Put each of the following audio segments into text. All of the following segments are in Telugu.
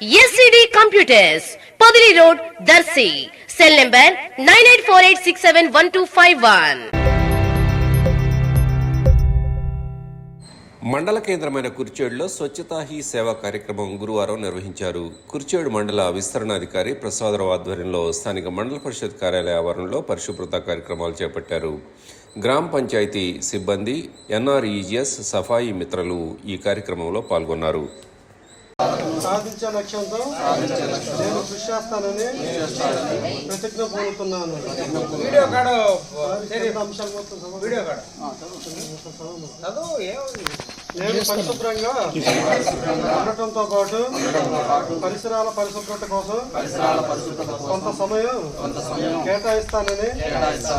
SCD computers Padili road Darsi cell number nine eight four eight six seven one two five one మండల కేంద్రమైన కుర్చేడులో స్వచ్ఛతా హీ సేవా కార్యక్రమం గురువారం నిర్వహించారు. కుర్చేడు మండల విస్తరణాధికారి ప్రసాదరావు ఆధ్వర్యంలో స్థానిక మండల పరిషత్ కార్యాలయ ఆవరణలో పరిశుభ్రత కార్యక్రమాలు చేపట్టారు. గ్రామ పంచాయతీ సిబ్బంది ఎన్ఆర్ఈజిఎస్ సఫాయి మిత్రలు ఈ కార్యక్రమంలో పాల్గొన్నారు. సాధించే లక్ష్యంతో నేను కృషి చేస్తానని ప్రతిజ్ఞ పూనుతున్నాను వీడియో కాడ కింద అంశాలు మొత్తం చదువు. నేను పరిశుభ్రంగా ఉండటంతో పాటు పరిసరాల పరిశుభ్రత కోసం కొంత సమయం కేటాయిస్తానని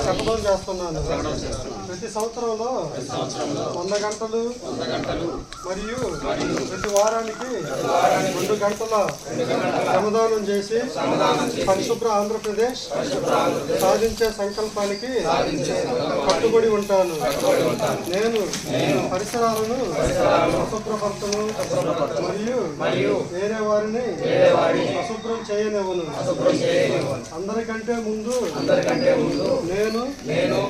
చెప్పడం చేస్తున్నాను. ప్రతి సంవత్సరంలో వంద గంటలు మరియు ప్రతి వారానికి రెండు గంటల శ్రమదానం చేసి పరిశుభ్ర ఆంధ్రప్రదేశ్ సాధించే సంకల్పానికి కట్టుబడి ఉంటాను. నేను పరిసరాలను అశుభ్రపరచను మరియు వేరే వారిని అశుభ్రం చేయనివ్వను. అందరికంటే ముందు నేను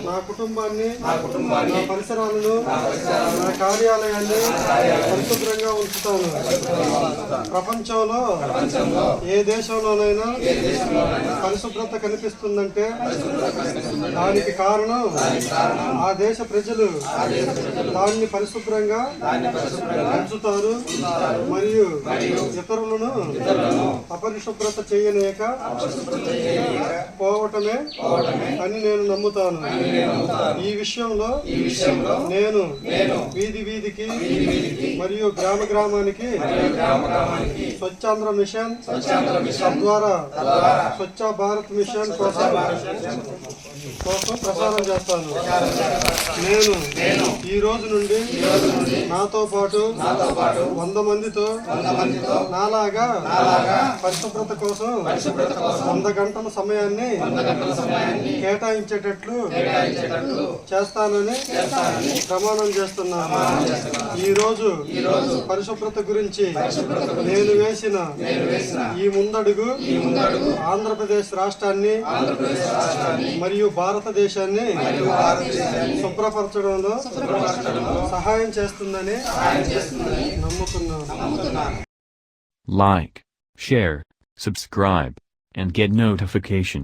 నా కుటుంబాన్ని నా పరిసరాలను నా కార్యాలయాన్ని పరిశుభ్రంగా ఉంచుతాను. ప్రపంచంలో ఏ దేశంలోనైనా పరిశుభ్రత కనిపిస్తుందంటే దానికి కారణం ఆ దేశ ప్రజలు. దాన్ని పరిశుభ్రంగా ఉంచుతారు మరియు ఇతరులను అపరిశుభ్రత చేయలేక పోవటమే అని నేను నమ్ముతాను. ఈ విషయంలో నేను వీధి వీధికి మరియు గ్రామ గ్రామానికి స్వచ్ఛాంధ్ర మిషన్. తద్వారా స్వచ్ఛ భారత్ మిషన్ కోసం కోసం ప్రసారం చేస్తాను. నేను ఈ రోజు నుండి నాతో పాటు వంద మందితో నాలాగా పరిశుభ్రత కోసం వంద గంటల సమయాన్ని కేటాయించేటట్లు చేస్తానని ప్రమాణం చేస్తున్నాను. ఈ రోజు పరిశుభ్రత గురించి నేను వేసిన ఈ ముందడుగు ఆంధ్రప్రదేశ్ రాష్ట్రాన్ని మరియు భారతదేశాన్ని శుభ్రపరచడంలో సహాయం చేస్తుందని నమ్ముతున్నాను. Like, share, subscribe, and get notification.